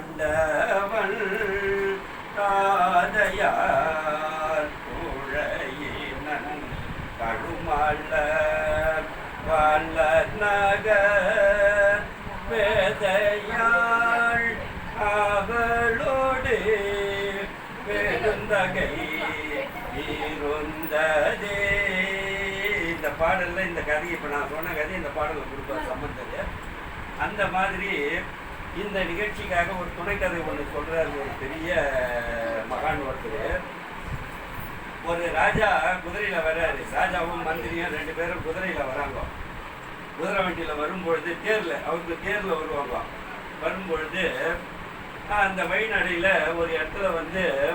கண்டவன் காதையார் குழையினன் கடுமல்ல வல்ல நகர் வேதையாள் அவளோடு பெருந்தகை இருந்ததே. இந்த பாடலில் இந்த கதையை இப்போ நான் சொன்ன கதை இந்த பாடலை கொடுப்பார் சம்பந்தது அந்த மாதிரி இந்த நிகழ்ச்சிக்காக ஒரு துணைக்கதை ஒன்று சொல்கிறார் ஒரு பெரிய மகான் ஒருத்தர். ஒரு ராஜா குதிரையில் வர்றாரு. ராஜாவும் மந்திரியும் ரெண்டு பேரும் குதிரையில் வராங்க. குதிரை வண்டியில் வரும்பொழுது தேரில் அவருக்கு தேரில் வருவாங்க. வரும்பொழுது அந்த வழிநடையில் ஒரு இடத்துல வந்து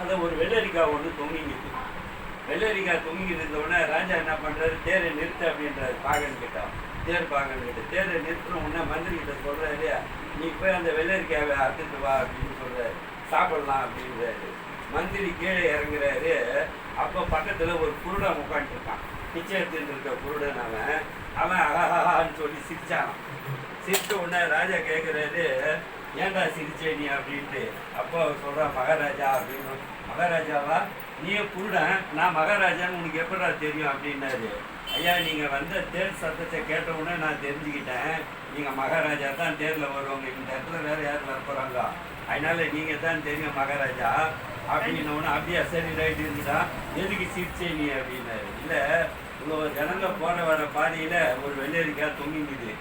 அந்த ஒரு வெள்ளரிக்காய் ஒன்று தொங்கிங்குது வெள்ளரிக்காய் தொங்கிட்டு இருந்த உடனே ராஜா என்ன பண்ணுறாரு தேரை நிறுத்து அப்படின்றாரு. பாகன் கிட்ட. தேர் பாகன் கிட்ட. தேரை நிறுத்தின உடனே மந்திரி கிட்ட சொல்றாரு நீ போய் அந்த வெள்ளரிக்காவை அறுத்துட்டு வா அப்படின்னு சொல்கிறார் சாப்பிடலாம் அப்படின்றாரு. மந்திரி கீழே இறங்குறாரு. அப்போ பக்கத்தில் ஒரு குருடன் உட்காந்துருக்கான் பிச்சை எடுத்துட்டு இருக்க குருடன் அவன். அவன் அழகான்னு சொல்லி சிரிச்சான். சிரிச்ச உடனே ராஜா கேட்குறாரு ஏன்டா சிரிச்சே நீ? அப்படின்ட்டு. அப்போ அவர் சொல்கிறான் மகாராஜா அப்படின்னு. மகாராஜாவா? நீ குருடன் நான் மகாராஜான்னு உனக்கு எப்படா தெரியும் அப்படின்னாரு. ஐயா நீங்கள் வந்த தேர் சத்தத்தை கேட்டவுடனே நான் தெரிஞ்சுக்கிட்டேன். நீங்கள் மகாராஜா தான் தேரில் வருவாங்க. இந்த இடத்துல வேறு யார் வர போகிறாங்க அதனால நீங்கள் தான் தெரியும் மகாராஜா அப்படின்ன உடனே அப்படியா சரி ரைட் இருந்துட்டா எதுக்கு சிரிச்சே நீ அப்படின்னாரு. இல்லை இவ்வளோ ஜனங்க போன வர பாதையில் ஒரு வெள்ளரிக்காய் தொங்கிங்குது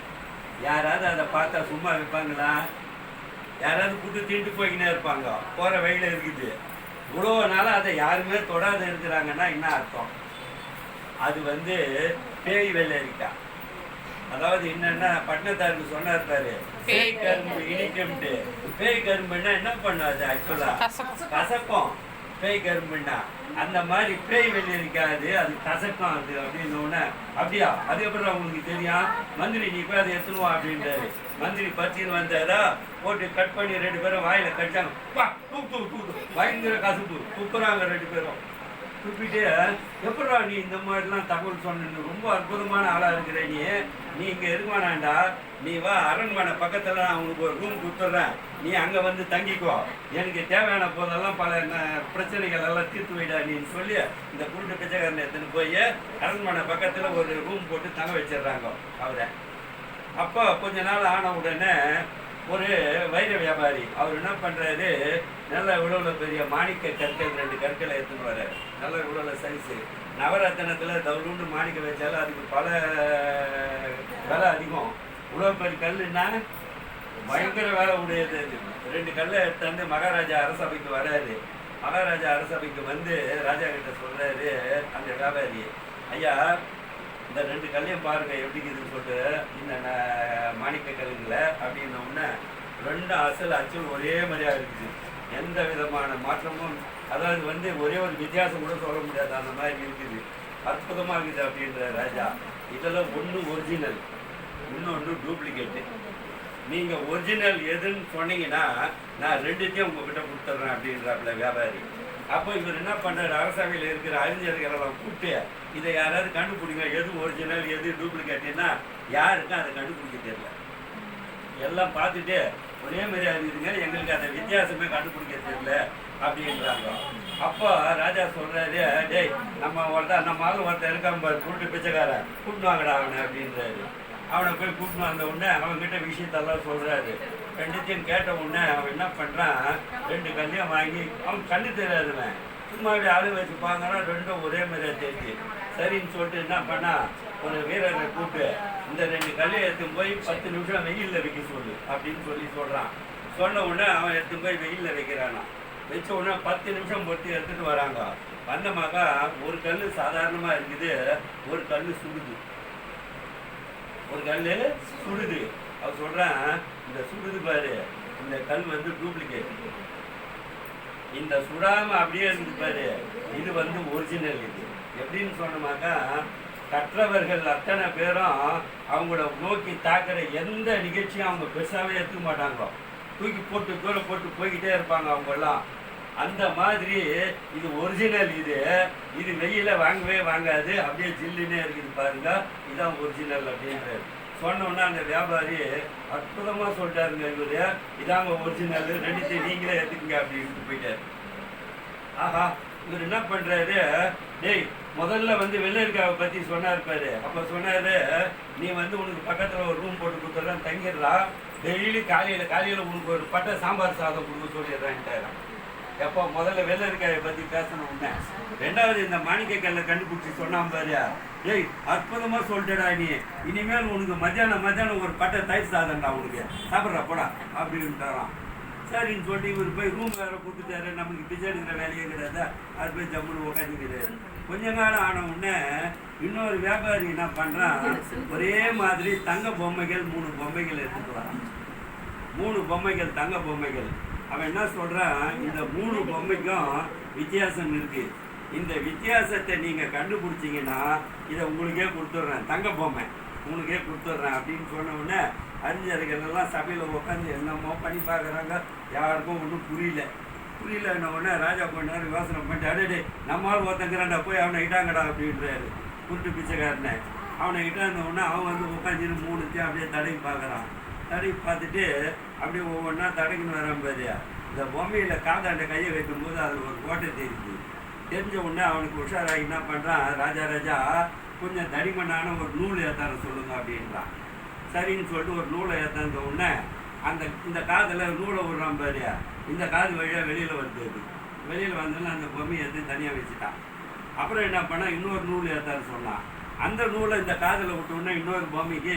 யாராவது அதை பார்த்தா சும்மா வைப்பாங்களா? யாராவது கூட்டு தீண்டு போய்கினே இருப்பாங்க. போகிற வழியில் இருக்குது. இவ்வளோ நாளாக அதை யாருமே தொடாத இருக்கிறாங்கன்னா என்ன அர்த்தம்? அது வந்து பேய் வெள்ளரிக்காய் அதாவது என்னன்னா பட்டினத்தாருக்கு சொன்னார் பாரு பேய் கரும்பு இனிக்கும்ட்டு பேய் கரும்புன்னா என்ன பண்ணாது ஆக்சுவலா கசக்கும். பேய் கரும்புன்னா. அந்த மாதிரி பேய் வெள்ளரிக்காது அது கசக்கும் அது அப்படின்னு அப்படியா? அதுக்கப்புறம் உங்களுக்கு தெரியும். மந்திரி நீ போய் அதை எடுத்துனுவா அப்படின்றாரு. மந்திரி பத்தியில் வந்தாரா போட்டு கட் பண்ணி ரெண்டு பேரும் வாயில கடிச்சாங்க. வா தூக்கு தூக்கு தூக்கு பயங்கர கசுப்பு துப்புறாங்க ரெண்டு பேரும். துப்பிட்டு எப்படா நீ இந்த மாதிரிலாம் தகவல் சொன்ன ரொம்ப அற்புதமான ஆளா இருக்கிற நீ. நீ இங்க இருக்க நீ வா அரண்மனை பக்கத்துல நான் உனக்கு ஒரு ரூம் கொடுத்துட்றேன். நீ அங்க வந்து தங்கிக்கோ. எனக்கு தேவையான போதெல்லாம் பல பிரச்சனைகள் எல்லாம் தீர்த்து வைடா நீன்னு சொல்லி இந்த குருட்டு பிச்சைக்காரனை எடுத்துன்னு போய் அரண்மனை பக்கத்துல ஒரு ரூம் போட்டு தங்க வச்சிடுறாங்க. அவரை. அப்போ கொஞ்ச நாள் ஆன உடனே ஒரு வைர வியாபாரி அவர் என்ன பண்றாரு? நல்ல இவ்வளோ பெரிய மாணிக்க கற்கள் ரெண்டு கற்களை எடுத்துன்னு வர்றாரு. நல்ல இவ்வளோ சைஸு நவரத்தனத்தில் தவுளுண்டு மாணிக்க வச்சாலும் அதுக்கு பல விலை அதிகம். உழவு பெரிய கல்லுன்னா பயங்கர வேலை உடையது ரெண்டு கல்லை எடுத்தாந்து மகாராஜா அரசபைக்கு வராரு மகாராஜா அரசபைக்கு வந்து ராஜா கிட்ட சொல்கிறாரு அந்த வியாபாரி ஐயா இந்த ரெண்டு கல்லையும் பாருங்க எப்படி இருக்குதுன்னு சொல்லிட்டு இந்த மாணிக்க கல்லுங்கள அப்படின்ன உடனே ரெண்டு அசல் அச்சல் ஒரே மாதிரியா இருக்குது. எந்த விதமான மாற்றமும் அதாவது வந்து ஒரே ஒரு வித்தியாசம் கூட சொல்ல முடியாது அந்த மாதிரி இருக்குது. அற்புதமாக இருக்குது அப்படின்ற ராஜா. இதெல்லாம் ஒன்று ஒரிஜினல் இன்னொன்று டூப்ளிகேட்டு நீங்கள் ஒரிஜினல் எதுன்னு சொன்னீங்கன்னா நான் ரெண்டுத்தையும் உங்ககிட்ட கொடுத்துட்றேன் அப்படின்றாப்புல வியாபாரி. அப்போ இவர் என்ன பண்றாரு அரசவையில் இருக்கிற அறிஞர்களெல்லாம் கூப்பிட்டு இதை யாராவது கண்டுபிடிங்க. எது ஒரிஜினல் எது டூப்ளிகேட்டுன்னா யாருக்கும் அதை கண்டுபிடிக்க தெரியல. எல்லாம் பார்த்துட்டு ஒரே மாதிரி இருக்குதுங்க எங்களுக்கு அந்த வித்தியாசமே கண்டுபிடிக்க தெரியல அப்படின்றாங்க. அப்போ ராஜா சொல்கிறாரு டேய் நம்ம ஒருத்தர் நம்ம ஆளு ஒருத்தர் இருக்கான் பாரு கூட்டு பிச்சைக்காரன் கூட்டு வாங்கடா அவனை அப்படின்றாரு. அவனை போய் கூட்டின்னு வந்த உடனே அவன்கிட்ட விஷயத்தெல்லாம் சொல்கிறாரு ரெண்டுத்தையும் கேட்ட உடனே அவன் என்ன பண்ணுறான் ரெண்டு கல்லையும் வாங்கி அவன் கண்ணு தெரியாதுவன் சும்மா இப்படி ஆளு வச்சு பார்க்கறான் ரெண்டும் ஒரே மாதிரியாக தெரிஞ்சு சரின்னு சொல்லிட்டு என்ன பண்ணா? ஒரு வீரரை கூப்பிட்டு இந்த ரெண்டு கல்லை எடுத்துன்னு போய் பத்து நிமிஷம் வெயிலில் வைக்க சொல்லு அப்படின்னு சொல்லி சொல்கிறான் சொன்ன உடனே அவன் எடுத்துன்னு போய் வெயிலில் வைக்கிறானா. வச்ச உடனே பத்து நிமிஷம் பொறுத்து எடுத்துகிட்டு வராங்க. வந்தமாக்கா ஒரு கல் சாதாரணமாக இருக்குது ஒரு கல் சுடுது. ஒரு கல் சுடுது. அவர் சொல்றான் இந்த சுடுது பாரு இந்த கல் வந்து டூப்ளிகேட் இந்த சுடாம அப்படியே இருக்குது பாரு இது வந்து ஒரிஜினல் இது. எப்படின்னு சொன்னோமாக்கா கற்றவர்கள் அத்தனை பேரும் அவங்கள நோக்கி தாக்குற எந்த நிகழ்ச்சியும் அவங்க பெருசாவே எடுத்துக்க மாட்டாங்களோ தூக்கி போட்டு தூர போட்டு போய்கிட்டே இருப்பாங்க அவங்கெல்லாம். அந்த மாதிரி இது ஒரிஜினல் இது. இது வெயில வாங்கவே வாங்காது. அப்படியே ஜில்லுன்னே இருக்குது பாருங்க. இதான் ஒரிஜினல் அப்படின்றது சொன்ன உடனே அந்த வியாபாரி அற்புதமாக சொல்லிட்டாருங்க இவர். இதாங்க ஒரிஜினல் ரெண்டு நீங்களே எடுத்துக்கங்க அப்படின்னு போயிட்டாரு. ஆஹா இவர் என்ன பண்றாரு? டேய் முதல்ல வந்து வெள்ளரிக்காவை பத்தி சொன்னார் பாரு. அப்ப சொன்னார் நீ வந்து உனக்கு பக்கத்துல ஒரு ரூம் போட்டு கொடுத்துறேன் தங்கிடலாம். டெய்லி காலையில காலையில் உனக்கு ஒரு பட்டை சாம்பார் சாதம் கொடுக்க சொல்லிடுறேன்ட்டாரான் எப்போ? முதல்ல வெள்ளரிக்காயை பத்தி பேசணும் உடனே ரெண்டாவது இந்த மாணிக்க கல்லை கண்டுபிடிச்சி சொன்னான் பாரு ஏய் அற்புதமா சொல்லிட்டடா நீ. இனிமேல் உனக்கு மத்தியானம் மத்தியானம் ஒரு பட்டை தயிர் சாதம்டா உனக்கு. சாப்பிட்றா போடா அப்படின்ட்டாராம். சரின்னு சொல்லிட்டு இவர் போய் ரூம் வேற கொடுத்துட்டாரு நமக்கு பிச்சை எடுக்கிற வேலையே கிடையாது. அது போய் ஜம்முன்னு உட்காந்துக்கிறாரு கொஞ்ச காலம் ஆன உடனே இன்னொரு வியாபாரி என்ன பண்ணுறான் ஒரே மாதிரி தங்க பொம்மைகள் மூணு பொம்மைகள் எடுத்துட்டு மூணு பொம்மைகள் தங்க பொம்மைகள். அவன் என்ன சொல்கிறான் இந்த மூணு பொம்மைக்கும் வித்தியாசம் இருக்குது இந்த வித்தியாசத்தை நீங்கள் கண்டுபிடிச்சீங்கன்னா இதை உங்களுக்கே கொடுத்துட்றேன். தங்க பொம்மை உங்களுக்கே கொடுத்துட்றேன் அப்படின்னு சொன்ன உடனே அறிஞர்கள் எல்லாம் சபையில் உட்காந்து என்னமோ பண்ணி பார்க்குறாங்க. யாருக்கும் ஒன்றும் புரியல. புரியலன்ன உடனே ராஜா பண்ணார் யோசனை பண்ணிட்டு அடே நம்மால் ஒருத்தங்கிறான்டா போய் அவனை இட்டாங்கடா அப்படின்றாரு. குருட்டு பிச்சைக்காரனை. அவனை இட்டாந்த உடனே அவன் வந்து உட்காந்துன்னு மூணுத்தையும் அப்படியே தடவி பார்க்குறான். தடவி பார்த்துட்டு அப்படியே ஒவ்வொன்றா தடவின்னு வரான் பாரு இந்த பொம்மையில் காதாண்ட கையை வைக்கும்போது அதில் ஒரு கோட்டை தெரியுது. தெரிஞ்ச உடனே அவனுக்கு உஷாராகி என்ன பண்ணுறான் ராஜா ராஜா கொஞ்சம் தடிமனான ஒரு நூல் ஏத்தார சொல்லுங்க அப்படின்றான். சரின்னு சொல்லிட்டு ஒரு நூலை ஏத்தாந்த உடனே அந்த இந்த காதில் நூலை விடுறான் பாரு. இந்த காது வழியாக வெளியில் வருது அது. வெளியில் வந்தோன்னே அந்த பொம்மையை எடுத்து தனியாக வச்சுட்டான். அப்புறம் என்ன பண்ணால் இன்னொரு நூல் ஏத்தாரு சொன்னான். அந்த நூலை இந்த காதில் விட்ட இன்னொரு பொம்மைக்கு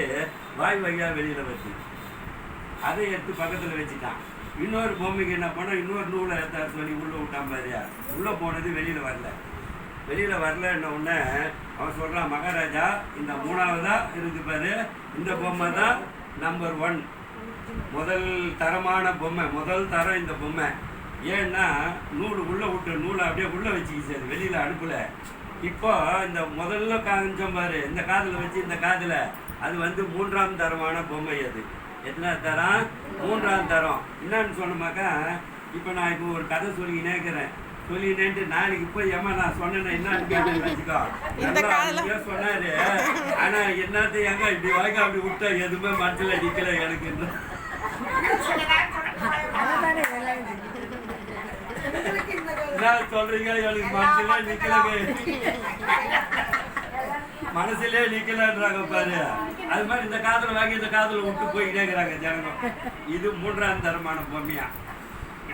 வாய் வழியாக வெளியில் வருது. அதை எடுத்து பக்கத்தில் வச்சுட்டான். இன்னொரு பொம்மைக்கு என்ன பண்ணோம்? இன்னொரு நூலை ஏத்தாரு சொல்லி உள்ளே விட்டான் பாரியா. உள்ளே போனது வெளியில் வரல. வெளியில் வரலன்ன உடனே அவன் சொல்கிறான் மகாராஜா இந்த மூணாவதாக இருக்கு பாரு. இந்த பொம்மை தான் நம்பர் ஒன் முதல் தரமான பொம்மை முதல் தரம் இந்த பொம்மை. ஏன்னா நூல் உள்ளே விட்டு நூலை அப்படியே உள்ளே வச்சுக்கிச்சு அது வெளியில் அனுப்பல. இப்போ இந்த முதல்ல காஞ்சம் பாரு. இந்த காதில் வச்சு இந்த காதில். அது வந்து மூன்றாம் தரமான பொம்மை அது. எத்தனை தரம்? மூன்றாம் தரம். என்னன்னு சொன்னமாக்கா இப்போ நான் இப்போ ஒரு கதை சொல்லிக்கினே இருக்கிறேன். சொல்லினேன்ட்டு நாளைக்கு போய் ஏமா நான் சொன்னேன்னா என்னன்னு கேட்டு வச்சுக்கோ. இந்த நல்லா சொன்னாரு. ஆனா என்னத்த எங்க இப்படி வாய்க்கா அப்படி விட்டா எதுவுமே மனசுல நிக்கல எனக்கு இன்னும். என்ன சொல்றீங்க? எனக்கு மனசுல நிக்கலங்க. மனசுலயே நிக்கலன்றாங்க பாரு. அது மாதிரி இந்த காதல வாங்கி இந்த காதல விட்டு போய்கிட்டே இருக்கிறாங்க ஜனங்க. இது மூன்றாம் தரமான பொம்மையா?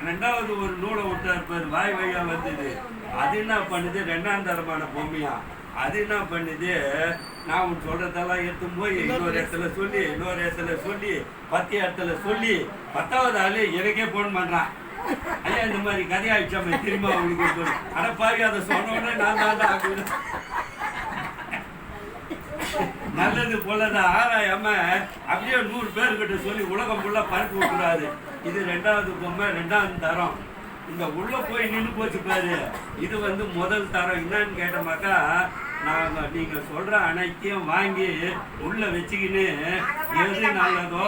ரெண்டாவது ஒரு நூலை விட்டா பாரு வாய் வழியா வந்தது. அது என்ன பண்ணுது? ரெண்டாம் தரமான பொம்மையா? அது என்ன பண்ணுது? நான் உன் சொல்றதெல்லாம் எடுத்து போய் இன்னொரு இடத்துல சொல்லி இன்னொரு இடத்துல சொல்லி பத்து இடத்துல சொல்லி பத்தாவது ஆளு எனக்கே போன் பண்றான். ஐயா இந்த மாதிரி கதையாயிடுச்சாம திரும்ப அவனுக்கு சொல்லு. அட பாவி அதை சொன்ன உடனே நான் தான் நல்லது போலதான். ஆராயாம அப்படியே நூறு பேர்கிட்ட சொல்லி உலகம் ஃபுல்லாக பரப்பி விட்டுறாரு. இது ரெண்டாவது பொம்மை ரெண்டாவது தரம். இந்த உள்ள போய் நின்று போச்சு பாரு. இது வந்து முதல் தரம். என்னன்னு கேட்டோமாக்கா நாங்கள் நீங்க சொல்ற அனைத்தையும் வாங்கி உள்ள வச்சுக்கின்னு எது நல்லதோ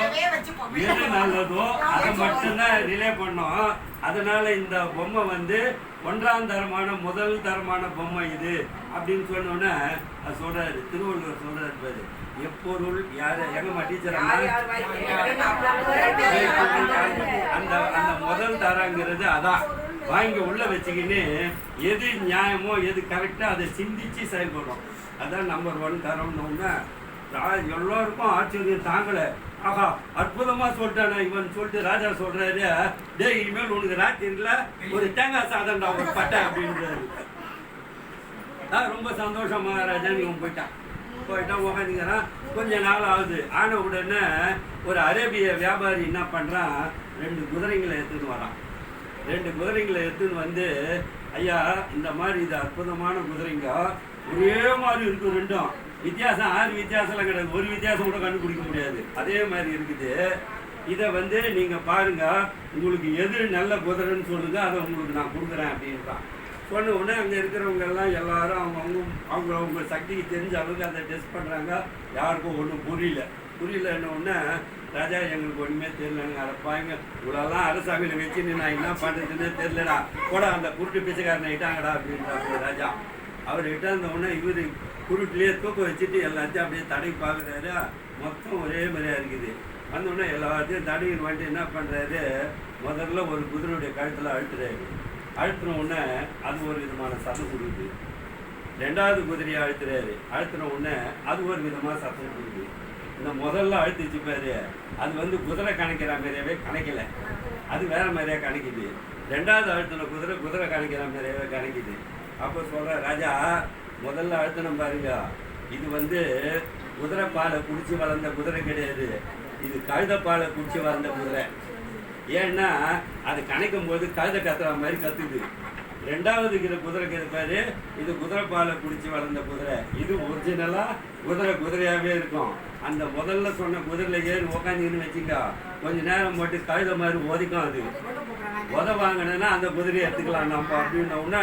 எது நல்லதோ அதை மட்டும்தான் ரிலே பண்ணோம். அதனால இந்த பொம்மை வந்து ஒன்றாம் தரமான முதல் தரமான பொம்மை இது. அப்படின்னு சொன்னோன்னே அது சொல்றாரு திருவள்ளுவர் சொல்றாரு பாரு எப்பொருள் யாரு எங்கம்மா டீச்சர் அந்த அந்த முதல் தரங்கிறது அதான் வாங்கி உள்ள வச்சுக்கின்னு எது நியாயமோ எது கரெக்டோ அதை சிந்திச்சு செயல்படுறோம் அதான் நம்பர் ஒன் தரம்னு எல்லோருக்கும் ஆச்சரியம் தாங்கல ஆஹா அற்புதமா சொல்லிட்டானே இவன் சொல்லிட்டு ராஜா சொல்றாரு டேய் இனிமேல் உனக்கு ராத்திரில ஒரு தேங்காய் சாதம்டா ஒரு பட்டை அப்படின்றாரு ரொம்ப சந்தோஷம் மகாராஜான்னு இவன் போயிட்டான் போயிட்டான் உக்காந்துக்கிறான் கொஞ்ச நாள் ஆகுது. ஆன உடனே ஒரு அரேபிய வியாபாரி என்ன பண்ணுறான் ரெண்டு குதிரைங்களை எடுத்துன்னு வரான். ரெண்டு குதிரைங்களை எடுத்துன்னு வந்து ஐயா இந்த மாதிரி இது அற்புதமான குதிரைங்க. ஒரே மாதிரி இருக்கும் ரெண்டும். வித்தியாசம் ஆறு வித்தியாசம்லாம் கிடையாது ஒரு வித்தியாசம் கூட கண்டுபிடிக்க முடியாது. அதே மாதிரி இருக்குது. இதை வந்து நீங்கள் பாருங்க. உங்களுக்கு எது நல்ல குதிரைன்னு சொல்லுங்கள் அதை உங்களுக்கு நான் கொடுக்குறேன் அப்படின்றான். சொன்ன உடனே அங்கே இருக்கிறவங்க எல்லாம் எல்லாரும் அவங்க அவங்க அவங்க அவங்க சக்திக்கு தெரிஞ்ச அளவுக்கு அதை டெஸ்ட் பண்ணுறாங்க யாருக்கும் ஒன்றும் புரியல. புரியலன்னு உடனே ராஜா எங்களுக்கு ஒன்றுமே தெரியலங்க. அரைப்பாங்க இவ்வளோலாம் அரசாங்கம் வச்சு நான் என்ன பண்ணுறதுன்னே தெரிலடா கூட அந்த குருட்டு பிச்சைக்காரனை இட்டாங்கடா அப்படின்றாங்க ராஜா. அவர் இட்டாந்த உடனே இவர் குருட்டுலேயே தூக்க வச்சுட்டு எல்லாத்தையும் அப்படியே தடவி பார்க்குறாரு. மொத்தம் ஒரே மாதிரியாக இருக்குது. வந்தோடனே எல்லாத்தையும் தடவி வந்துட்டு என்ன பண்ணுறாரு முதல்ல ஒரு குதிரையுடைய கழுத்தில் அழுத்துறாரு. அழுத்தின உடனே அது ஒரு விதமான சத்தம் கொடுக்குது. ரெண்டாவது குதிரையை அழுத்துறாரு. அழுத்தின உடனே அது ஒரு விதமாக சத்தம் கொடுக்குது. இந்த முதல்ல அழுத்திச்சு பாரு அது வந்து குதிரை கணக்கிற மாதிரியாவே கணக்கல. அது வேற மாதிரியா கணக்குது. ரெண்டாவது அழுத்தின குதிரை குதிரை கணக்கிற மாதிரியாவே கணக்குது. அப்போ சொல்ற ராஜா முதல்ல அழுத்தினம் பாருங்க. இது வந்து குதிரை பாலை குடிச்சு வளர்ந்த குதிரை கிடையாது. இது கழுத பாலை குடிச்சு வளர்ந்த குதிரை. ஏன்னா அது கணக்கும் போது கழுத கத்துற மாதிரி கத்துது. ரெண்டாவது இருக்கிற குதிரைக்கு இருப்பாரு இது குதிரை பாலை குடிச்சு வளர்ந்த குதிரை. இது ஒரிஜினலா குதிரை குதிரையாவே இருக்கும். அந்த முதல்ல சொன்ன குதிரையில ஏறி உக்காந்துன்னு வச்சுக்கா கொஞ்ச நேரம் போட்டு கழுத மாதிரி ஒதிக்கும் அது. உத வாங்கினா அந்த குதிரையை எடுத்துக்கலாம் நம்ம அப்படின்ன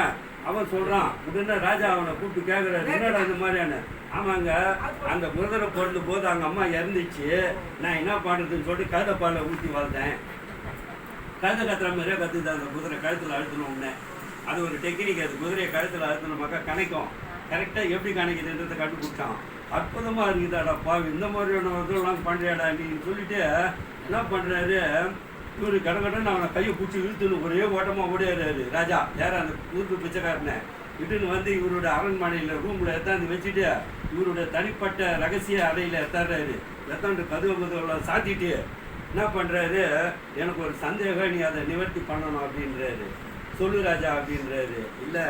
அவன் சொல்றான் உடனே ராஜா அவனை கூப்பிட்டு கேட்குறாரு என்னடா இந்த மாதிரியான? ஆமாங்க அந்த குதிரை பிறந்த போது அவங்க அம்மா இறந்துச்சு. நான் என்ன பண்ணுறதுன்னு சொல்லிட்டு கழுத பாலை ஊற்றி வளர்த்தேன். கழுத கத்துற மாதிரியே கத்துது அந்த குதிரை கழுத்தில் அழுத்தணும் உடனே அது ஒரு டெக்னிக் அது குதிரையை கழுத்தில் அழுத்தணுமாக்கா கணக்கும். கரெக்டாக எப்படி கணக்குதுன்றதை கண்டுபிடிச்சான். அற்புதமாக இருக்குதாடா பாவி இந்த மாதிரியான இதெல்லாம் பண்ணுறியாடா அப்படின்னு சொல்லிட்டு என்ன பண்ணுறாரு இவரு கடன் அவனை கையை பிடிச்சி இழுத்துன்னு ஒரே ஓட்டமாக ஓடியாரு ராஜா யார் அந்த ஊருக்கு பிச்சைக்காரனை? இட்டுன்னு வந்து இவரோட அரண்மனையில் ரூமில் எத்தாந்து வச்சுட்டு இவருடைய தனிப்பட்ட ரகசிய அறையில் எத்தாடுறாரு. எத்தாண்டு கதவு கதவுலாம் சாத்திட்டு என்ன பண்ணுறாரு எனக்கு ஒரு சந்தேகம் நீ அதை நிவர்த்தி பண்ணணும் அப்படின்றாரு. சொல்லு ராஜா அப்படின்றாரு. இல்லை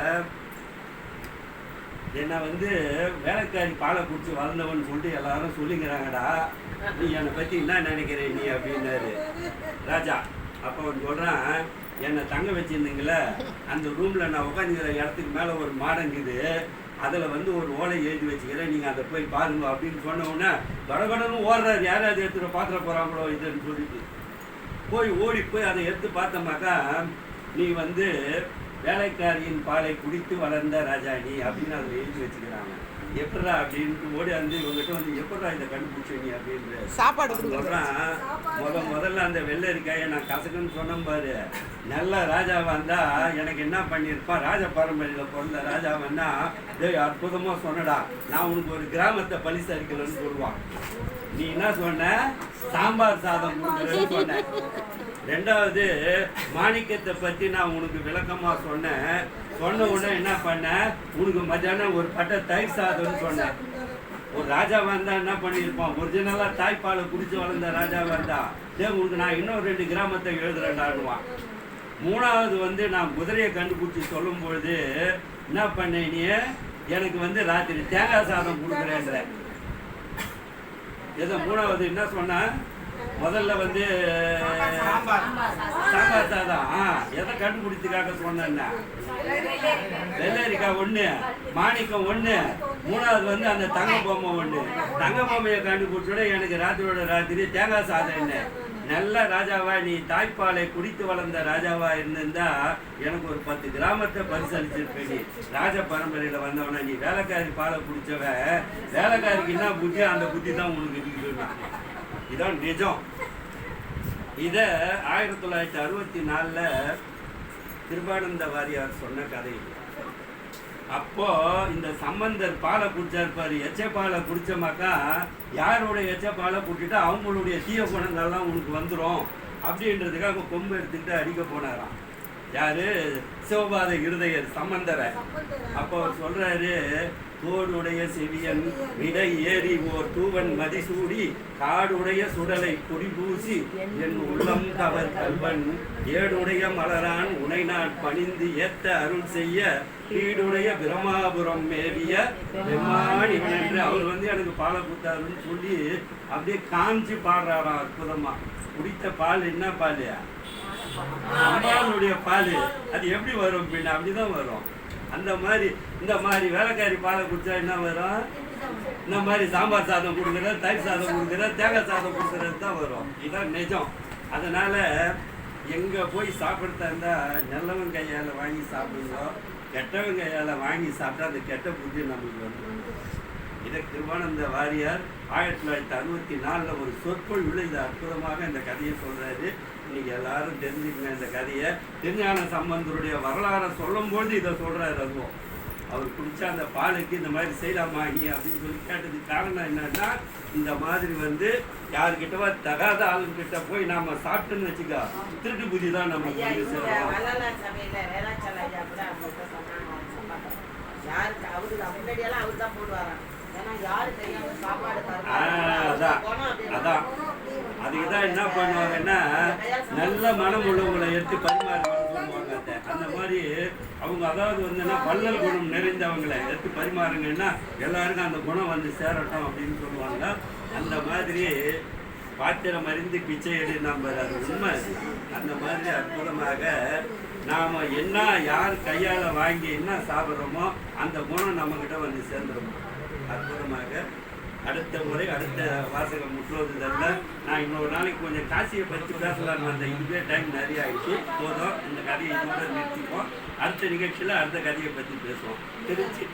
என்னை வந்து வேலைக்காரி பாலை குடிச்சு வளர்ந்தவன் சொல்லிட்டு எல்லாரும் சொல்லிக்கிறாங்கடா. நீ என்னை பற்றி என்ன நினைக்கிற நீ அப்படின்னாரு. ராஜா அப்போ அவன் சொல்கிறான் என்னை தங்க வச்சிருந்தீங்களே அந்த ரூமில் நான் உட்காந்துக்கிற இடத்துக்கு மேலே ஒரு மாடங்குது அதில் வந்து ஒரு ஓலை எழுதி வச்சுக்கிறேன். நீங்கள் அதை போய் பாருங்க அப்படின்னு சொன்ன உடனே கடகடன்னு ஓடுறாரு. அதை எடுத்துகிட்டு பார்க்குற போகிறாங்களோ இதுன்னு சொல்லிட்டு. போய் ஓடி போய் அதை எடுத்து பார்த்தோம்னாக்கா நீ வந்து வேலைக்காரியின் பாலை குடித்து வளர்ந்த ராஜா நீ அப்படின்னு அதில் எழுதி வச்சுக்கிறாங்க. எப்படா அப்படின்ட்டு ஓடி வந்து இவங்ககிட்ட வந்து எப்படா இதை கண்டுபிடிச்ச நீ அப்படின்ற சாப்பாடு சொல்றான். முத முதல்ல அந்த வெள்ளரிக்காயை நான் கசக்குன்னு சொன்னேன் பாரு. நல்ல ராஜா வந்தா எனக்கு என்ன பண்ணியிருப்பா ராஜ பரம்பரையில் பிறந்த ராஜா வந்தா டேய் அற்புதமா சொன்னடா. நான் உனக்கு ஒரு கிராமத்தை பலிசரிக்கலன்னு சொல்லுவான். நீ என்ன சொன்ன? சாம்பார் சாதம் கொடுக்குறேன்னு சொன்ன. ரெண்டாவது மாணிக்கத்தை பத்தி நான் உனக்கு விளக்கமா சொன்னேன். சொன்ன உடனே என்ன பண்ண? உனக்கு மத்தியானம் ஒரு பட்டை தயிர் சாதம்னு சொன்னேன் ஒரு ராஜா வந்தா என்ன பண்ணியிருப்பான் ஒரிஜினலா தாய்ப்பாலை குடிச்சு வளர்ந்த ராஜா வந்தா டே உனக்கு நான் இன்னும் ரெண்டு கிராமத்தை எழுதுறேன்டாடுவான் மூணாவது வந்து நான் குதிரையை கண்டுபிடிச்சி சொல்லும் பொழுது என்ன பண்ண நீ? எனக்கு வந்து ராத்திரி தேங்காய் சாதம் கொடுக்குறேன்ற. ஏதோ மூணாவது என்ன சொன்ன? முதல்ல வந்து சாம்பார். சாதம். எதை கண்டுபிடித்துக்காக சொன்னேன்னா? வெள்ளரிக்காய் ஒன்று மாணிக்கம் ஒன்று மூணாவது வந்து அந்த தங்க பொம்மை ஒன்று தங்க பொம்மையை கண்டுபிடிச்சோட எனக்கு ராத்திரியோட ராத்திரி தேங்காய் சாதம் என்ன? நல்ல ராஜாவா நீ தாய்ப்பாலை குடித்து வளர்ந்த ராஜாவா இருந்திருந்தா எனக்கு ஒரு பத்து கிராமத்தை பரிசளிச்சிருப்ப நீ. ராஜ பரம்பரையில வந்தவன நீ வேலைக்காரி பாலை குடிச்சவ. வேலைக்காரிக்கு என்ன புத்தி? அந்த புத்தி தான் உனக்கு இருக்குன்னா. இதான் நிஜம். இத ஆயிரத்தி தொள்ளாயிரத்தி அறுபத்தி நாலில் திருபானந்த வாரியார் சொன்ன கதை அப்போ இந்த சம்பந்தர் பாலை குடிச்சார் பாரு பாலை குடிச்சமாக்கா யாருடைய எச்ச பாலை குடிச்சிட்டா அவங்களுடைய தீய குணங்கள்லாம் உனக்கு வந்துடும் அப்படின்றதுக்காக கொம்பு எடுத்துக்கிட்டு அடிக்க போனாராம். யாரு? சிவபாத இருதயர் சம்பந்தரை. அப்போ அவர் சொல்றாரு தோடுடைய செவியன் விடை ஏறி ஓர் தூவன் மதிசூடி காடுடைய சுடலை குடிபூசி என் உள்ளம் தவர் கல்வன் ஏடுடைய மலரான் உனை நான் பணிந்து ஏத்த அருள் செய்ய வீடுடைய பிரமாபுரம் மேவிய பெம்மானிவன் என்று அவர் வந்து எனக்கு பாலை கொடுத்தாருன்னு சொல்லி அப்படியே காமிச்சு பாடுறாராம் அற்புதமா. குடித்த பால் என்ன பாலியா அம்மாவுடைய பால். அது எப்படி வரும் பின்ன? அப்படிதான் வரும். அந்த மாதிரி இந்த மாதிரி வேலைக்காரி பாலை குடிச்சா என்ன வரும்? இந்த மாதிரி சாம்பார் சாதம் கொடுக்குற தயிர் சாதம் கொடுக்குற தேங்காய் சாதம் கொடுக்குறது தான் வரும். இதான் நிஜம். அதனால் எங்கே போய் சாப்பிட்றதா இருந்தால் நல்லவன் கையால் வாங்கி சாப்பிடுங்க கெட்டவன் கையால் வாங்கி சாப்பிட்டா அந்த கெட்ட புத்தி நம்மளுக்கு வந்துடும். இதை திருவானந்த வாரியார் ஆயிரத்தி தொள்ளாயிரத்தி அறுபத்தி நாலில் ஒரு சொற்பொழிவில் இது அற்புதமாக இந்த கதையை சொல்கிறாரு நீங்க எல்லாரும் தெரிஞ்சுக்கங்க இந்த கதையை. திருஞான சம்பந்தருடைய வரலாறை சொல்லும்போது இதை சொல்றாரு அதுவும். அவர் குடிச்ச அந்த பாலுக்கு இந்த மாதிரி செய்யலாமா நீ அப்படின்னு சொல்லி கேட்டதுக்கு காரணம் என்னன்னா இந்த மாதிரி வந்து யாருக்கிட்டவா தகாத ஆளுங்கிட்ட போய் நாம சாப்பிட்டோன்னு வச்சுக்கோ திருட்டு புத்தி தான் ஆ, அதான். அதான். அதுக்கு தான் என்ன பண்ணுவாங்கன்னா நல்ல மனம் உள்ளவங்களை எடுத்து பரிமாறுவாங்க சொல்லுவாங்க அந்த மாதிரி அவங்க அதாவது வந்துன்னா வள்ளல் குணம் நிறைந்தவங்களை எடுத்து பரிமாறுங்கன்னா எல்லாருக்கும் அந்த குணம் வந்து சேரட்டும் அப்படின்னு சொல்லுவாங்க. அந்த மாதிரி பாத்திரம் அறிந்து பிச்சை எடு நம்ம அது உண்மை. அந்த மாதிரி அற்புதமாக நாம் என்ன யார் கையால் வாங்கி என்ன சாப்பிட்றோமோ அந்த குணம் நம்மக்கிட்ட வந்து சேர்ந்துடும் அற்புதமாக அடுத்த முறை அடுத்த வாசகம் முற்றுவதில்ல நான் இன்னொரு நாளைக்கு கொஞ்சம் காசியை பற்றி பேசலாம்னு வந்தேன். இதுவே டைம் நிறைய ஆயிடுச்சு. போதும். இந்த கதையை கூட நிறுத்திப்போம் அடுத்த நிகழ்ச்சியில் அடுத்த கதையை பற்றி பேசுவோம். திருச்சி